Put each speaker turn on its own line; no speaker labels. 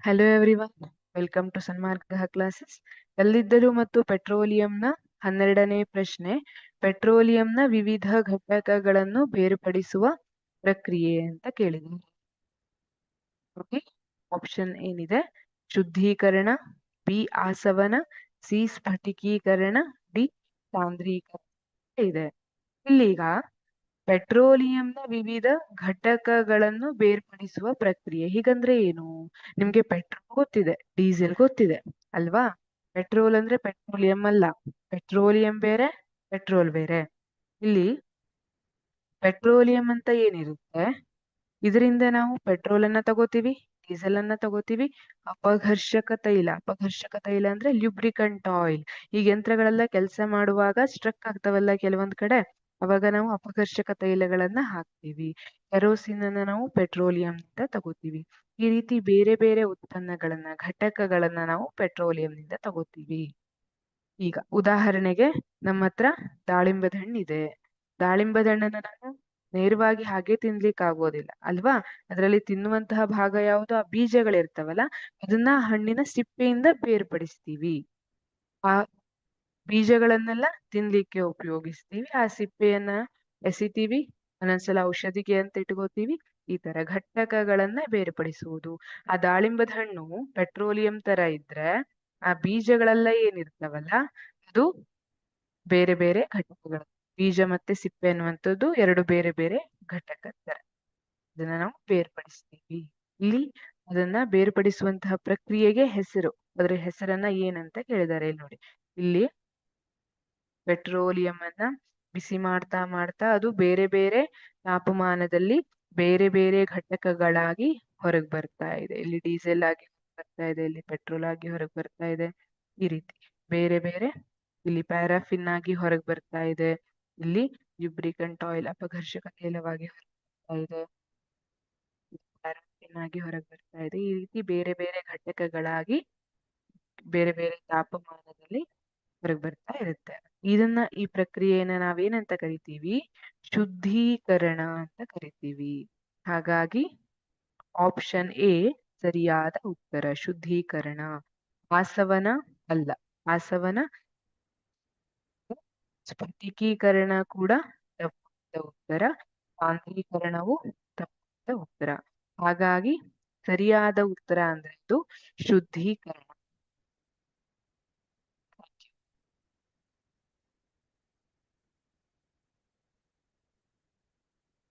Hello everyone welcome to Sanmarga classes ಕಲ್ಲಿದ್ದಲು ಮತ್ತು ಪೆಟ್ರೋಲಿಯಂನ ಹನ್ನೆರಡನೇ ಪ್ರಶ್ನೆ, ಪೆಟ್ರೋಲಿಯಂನ ವಿವಿಧ ಘಟಕಗಳನ್ನು ಬೇರ್ಪಡಿಸುವ ಪ್ರಕ್ರಿಯೆ ಅಂತ ಕೇಳಿದ್ವಿ ಓಕೆ ಆಪ್ಷನ್ ಏನಿದೆ? ಶುದ್ಧೀಕರಣ ಬಿ ಆಸವನ ಸಿ ಸ್ಫಟಿಕೀಕರಣ ಡಿ ಸಾಂದ್ರೀಕರಣ ಇದೆ. ಇಲ್ಲೀಗ ಪೆಟ್ರೋಲಿಯಂನ ವಿವಿಧ ಘಟಕಗಳನ್ನು ಬೇರ್ಪಡಿಸುವ ಪ್ರಕ್ರಿಯೆ ಹೀಗಂದ್ರೆ ಏನು? ನಿಮ್ಗೆ ಪೆಟ್ರೋಲ್ ಗೊತ್ತಿದೆ, ಡೀಸೆಲ್ ಗೊತ್ತಿದೆ ಅಲ್ವಾ? ಪೆಟ್ರೋಲ್ ಅಂದ್ರೆ ಪೆಟ್ರೋಲಿಯಂ ಅಲ್ಲ, ಪೆಟ್ರೋಲಿಯಂ ಬೇರೆ, ಪೆಟ್ರೋಲ್ ಬೇರೆ. ಇಲ್ಲಿ ಪೆಟ್ರೋಲಿಯಂ ಅಂತ ಏನಿರುತ್ತೆ? ಇದರಿಂದ ನಾವು ಪೆಟ್ರೋಲ್ ಅನ್ನ ತಗೋತೀವಿ ಡೀಸೆಲ್ ಅನ್ನ ತಗೋತೀವಿ. ಅಪಘರ್ಷಕ ತೈಲ ಅಪಘರ್ಷಕ ತೈಲ ಅಂದ್ರೆ ಲ್ಯೂಬ್ರಿಕಂಟ್ ಆಯಿಲ್. ಈ ಯಂತ್ರಗಳೆಲ್ಲ ಕೆಲಸ ಮಾಡುವಾಗ ಸ್ಟ್ರಕ್ ಆಗ್ತಾವಲ್ಲ ಕೆಲವೊಂದ್ ಕಡೆ? ಅವಾಗ ನಾವು ಅಪಕರ್ಷಕ ತೈಲಗಳನ್ನ ಹಾಕ್ತೀವಿ. ಕೆರೋಸಿನ್ ಅನ್ನ ನಾವು ಪೆಟ್ರೋಲಿಯಂ ಅಂತ ತಗೋತೀವಿ. ಈ ರೀತಿ ಬೇರೆ ಬೇರೆ ಉತ್ಪನ್ನಗಳನ್ನ, ಘಟಕಗಳನ್ನ ನಾವು ಪೆಟ್ರೋಲಿಯಂನಿಂದ ತಗೋತೀವಿ. ಈಗ ಉದಾಹರಣೆಗೆ ನಮ್ಮ ಹತ್ರ ದಾಳಿಂಬದ ಹಣ್ಣಿದೆ ದಾಳಿಂಬದ ಹಣ್ಣನ್ನ ನಾವು ನೇರವಾಗಿ ಹಾಗೆ ತಿನ್ಲಿಕ್ಕೆ ಆಗೋದಿಲ್ಲ, ಅಲ್ವಾ? ಅದರಲ್ಲಿ ತಿನ್ನುವಂತಹ ಭಾಗ ಯಾವುದು? ಆ ಬೀಜಗಳಿರ್ತಾವಲ್ಲ, ಅದನ್ನ ಹಣ್ಣಿನ ಸಿಪ್ಪೆಯಿಂದ ಬೇರ್ಪಡಿಸ್ತೀವಿ. ಆ ಬೀಜಗಳನ್ನೆಲ್ಲ ತಿನ್ಲಿಕ್ಕೆ ಉಪಯೋಗಿಸ್ತೀವಿ. ಆ ಸಿಪ್ಪೆಯನ್ನ ಎಸಿತೀವಿ, ಒಂದೊಂದ್ಸಲ ಔಷಧಿಗೆ ಅಂತ ಇಟ್ಕೋತೀವಿ, ಈ ತರ ಘಟಕಗಳನ್ನ ಬೇರ್ಪಡಿಸುವುದು. ಆ ದಾಳಿಂಬದ ಹಣ್ಣು ಪೆಟ್ರೋಲಿಯಂ ತರ ಇದ್ರೆ ಆ ಬೀಜಗಳೆಲ್ಲ ಏನಿರ್ತಾವಲ್ಲ, ಅದು ಬೇರೆ ಬೇರೆ ಘಟಕಗಳು. ಬೀಜ ಮತ್ತೆ ಸಿಪ್ಪೆ ಅನ್ನುವಂಥದ್ದು ಎರಡು ಬೇರೆ ಬೇರೆ ಘಟಕ ತರ. ಅದನ್ನ ನಾವು ಬೇರ್ಪಡಿಸ್ತೀವಿ. ಇಲ್ಲಿ ಅದನ್ನ ಬೇರ್ಪಡಿಸುವಂತಹ ಪ್ರಕ್ರಿಯೆಗೆ ಹೆಸರು. ಅದ್ರ ಹೆಸರನ್ನ ಏನಂತ ಕೇಳಿದ್ದಾರೆ ನೋಡಿ. ಇಲ್ಲಿ ಪೆಟ್ರೋಲಿಯಂ ಅನ್ನ ಬಿಸಿ ಮಾಡ್ತಾ ಮಾಡ್ತಾ ಅದು ಬೇರೆ ಬೇರೆ ತಾಪಮಾನದಲ್ಲಿ ಬೇರೆ ಬೇರೆ ಘಟಕಗಳಾಗಿ ಹೊರಗೆ ಬರ್ತಾ ಇದೆ. ಇಲ್ಲಿ ಡೀಸೆಲ್ ಆಗಿ ಬರ್ತಾ ಇದೆ, ಇಲ್ಲಿ ಪೆಟ್ರೋಲ್ ಆಗಿ ಹೊರಗೆ ಬರ್ತಾ ಇದೆ ಈ ರೀತಿ. ಬೇರೆ ಬೇರೆ ಇಲ್ಲಿ ಪ್ಯಾರಾಫಿನ್ ಆಗಿ ಹೊರಗೆ ಬರ್ತಾ ಇದೆ. ಇಲ್ಲಿ ಲ್ಯೂಬ್ರಿಕಂಟ್ ಆಯಿಲ್ ಅಪಘರ್ಷಕ ತೈಲವಾಗಿ ಬರ್ತಾ ಇದೆ. ಪ್ಯಾರಾಫಿನ್ ಆಗಿ ಹೊರಗೆ ಬರ್ತಾ ಇದೆ. ಈ ರೀತಿ ಬೇರೆ ಬೇರೆ ಘಟಕಗಳಾಗಿ ಬೇರೆ ಬೇರೆ ತಾಪಮಾನದಲ್ಲಿ ಹೊರಗೆ ಬರ್ತಾ ಇರುತ್ತೆ. ಇದನ್ನ ಈ ಪ್ರಕ್ರಿಯೆಯನ್ನ ನಾವೇನಂತ ಕರಿತೀವಿ? ಶುದ್ಧೀಕರಣ ಅಂತ ಕರಿತೀವಿ. ಹಾಗಾಗಿ ಆಪ್ಷನ್ ಎ ಸರಿಯಾದ ಉತ್ತರ, ಶುದ್ಧೀಕರಣ. ಆಸವನ ಅಲ್ಲ, ಆಸವನ ಸ್ಫಟಿಕೀಕರಣ ಕೂಡ ತಪ್ಪಾದ ಉತ್ತರ ಸಾಂದ್ರೀಕರಣವು ತಪ್ಪಾದ ಉತ್ತರ. ಹಾಗಾಗಿ ಸರಿಯಾದ ಉತ್ತರ ಅಂದ್ರೆ ಇದು ಶುದ್ಧೀಕರಣ.